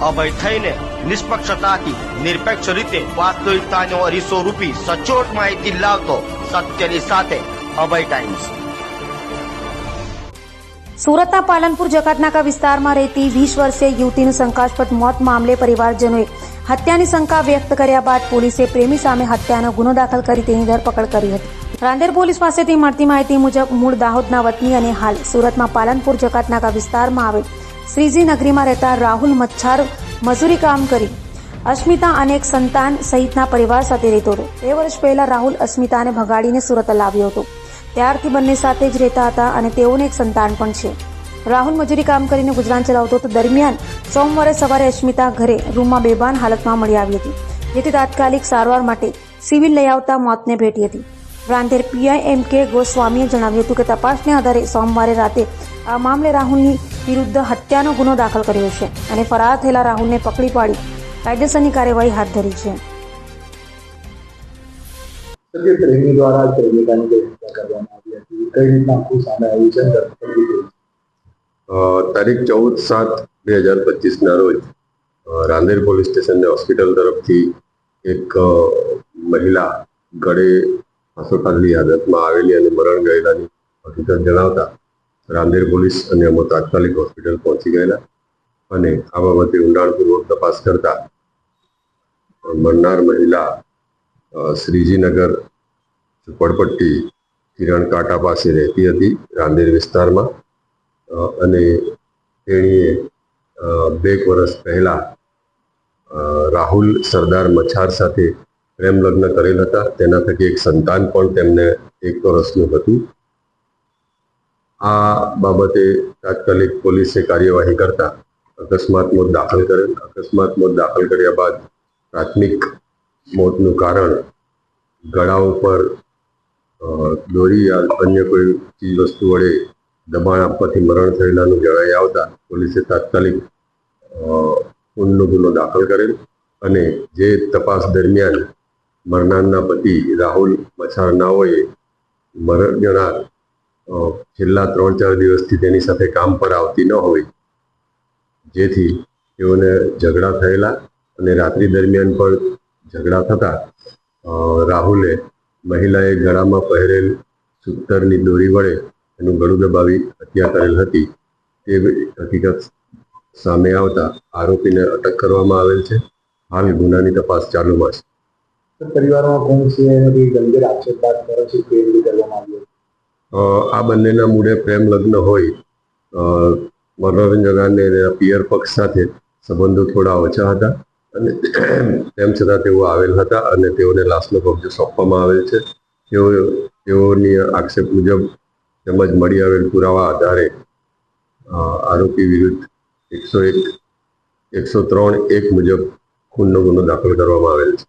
અભય થઈને નિષ્પક્ષતાથી નિરપેક્ષ રીતે વાસ્તવિકતાનો અરીસો રૂપી સચોટ માહિતી લાવતો સત્યની સાથે અભય ટાઈમ્સ. સુરતના પાલનપુર જકાતનાકા વિસ્તારમાં રહેતી વીસ વર્ષીય યુવતીનું શંકાસ્પદ મોત મામલે પરિવારજનોએ હત્યાની શંકા વ્યક્ત કર્યા બાદ પોલીસે પ્રેમી સામે હત્યાનો ગુનો દાખલ કરી તેની ધરપકડ કરી હતી. રાંદેર પોલીસ પાસેથી મળતી માહિતી મુજબ મૂળ દાહોદના વતની અને હાલ સુરતમાં પાલનપુર જકાતનાકા વિસ્તારમાં આવેલ શ્રીજી નગરીમાં રહેતા રાહુલ મચ્છાર મજૂરી કામ કરી. અસ્મિતા અને એક સંતાન સહિતના પરિવાર સાથે રહેતો હતો. બે વર્ષ પહેલા રાહુલ અસ્મિતાને ભગાડીને સુરત લાવ્યો હતો. ત્યારથી બંને સાથે જ રહેતા હતા અને તેઓને એક સંતાન પણ છે. રાહુલ મજૂરી કામ કરીને ગુજરાન ચલાવતો હતો. દરમિયાન સોમવારે સવારે અસ્મિતા ઘરે રૂમમાં બેભાન હાલતમાં મળી આવી હતી, જેથી તાત્કાલિક સારવાર માટે સિવિલ લઈ આવતા મોતને ભેટી હતી. પ્રાંતેર પીઆઈ એમ કે ગોસ્વામીએ જણાવ્યું હતું કે તપાસને આધારે સોમવારે રાતે આ મામલે રાહુલની વિરુદ્ધ હત્યાનો ગુનો દાખલ કર્યો છે અને ફરાર થયેલા રાહુલને પકડી પાડી કાયદેસરની કાર્યવાહી હાથ ધરી છે પ્રેમી દ્વારા પ્રેમિકાની કરવામાં આવી હતી કઈ રીતના આખું સામે આવ્યું છે અને ધરપકડ બી થઈ છે. અ, તારીખ ચૌદ સાત બે હજાર પચીસના રોજ રાંદેર પોલીસ સ્ટેશનની હોસ્પિટલ તરફથી એક મહિલા ગળે હસોટાની હાલતમાં આવેલી અને મરણ ગયેલાની હકીકત જણાવતા રાંદેર પોલીસ અને અમો તાત્કાલિક હોસ્પિટલ પહોંચી ગયેલા અને આ બાબતે ઊંડાણપૂર્વક તપાસ કરતા મરનાર મહિલા શ્રીજીનગર ઝુંપડપટ્ટી કિરણ કાંટા પાસે રહેતી હતી રાંદેર વિસ્તારમાં. અને તેણીએ બે વર્ષ પહેલાં રાહુલ સરદાર મછાર સાથે પ્રેમ લગ્ન કરેલ હતા. તેના થકી એક સંતાન પણ તેમને એક વર્ષનું હતું. આ બાબતે તાત્કાલિક પોલીસે કાર્યવાહી કરતા અકસ્માત મોત દાખલ કરેલ. અકસ્માત મોત દાખલ કર્યા બાદ પ્રાથમિક મોતનું કારણ ગળા ઉપર દોરી અન્ય કોઈ ચીજ વસ્તુ વડે દબાણ આપવાથી મરણ થયેલાનું જણાઈ આવતા પોલીસે તાત્કાલિક ખૂનનો ગુનો દાખલ કરેલ અને જે તપાસ દરમિયાન મરનારના પતિ રાહુલ મછારનાઓએ મરણ જનાર અ, છેલ્લા ત્રણ ચાર દિવસથી તેની સાથે કામ પર આવતી ન હોય, જેથી તેઓને ઝઘડા થયેલા અને રાત્રિ દરમિયાન પણ ઝઘડા થતા રાહુલે મહિલાએ ગળામાં પહેરેલ સૂતરની દોરી વડે એનું ગળું દબાવી હત્યા કરેલ હતી. તે હકીકત સામે આવતા આરોપીને અટક કરવામાં આવેલ છે. હાલ ગુનાની તપાસ ચાલુમાં છે તો પરિવારમાં કોણ છે? ગંભીર આક્ષેપ બાદ કરે છે એવી કરવામાં આવ્યું આ બંનેના મૂળે પ્રેમ લગ્ન હોય મનોરંજન અને પિયર પક્ષ સાથે સંબંધો થોડા ઓછા હતા અને તેમ છતાં તેઓ આવેલ હતા અને તેઓને લાશનો કબજો સોંપવામાં આવેલ છે. તેઓ, તેઓની આક્ષેપ મુજબ તેમજ મળી આવેલ પુરાવા આધારે આરોપી વિરુદ્ધ એકસો એક, એકસો ત્રણ એક મુજબ ખૂનનો ગુનો દાખલ કરવામાં આવેલ છે.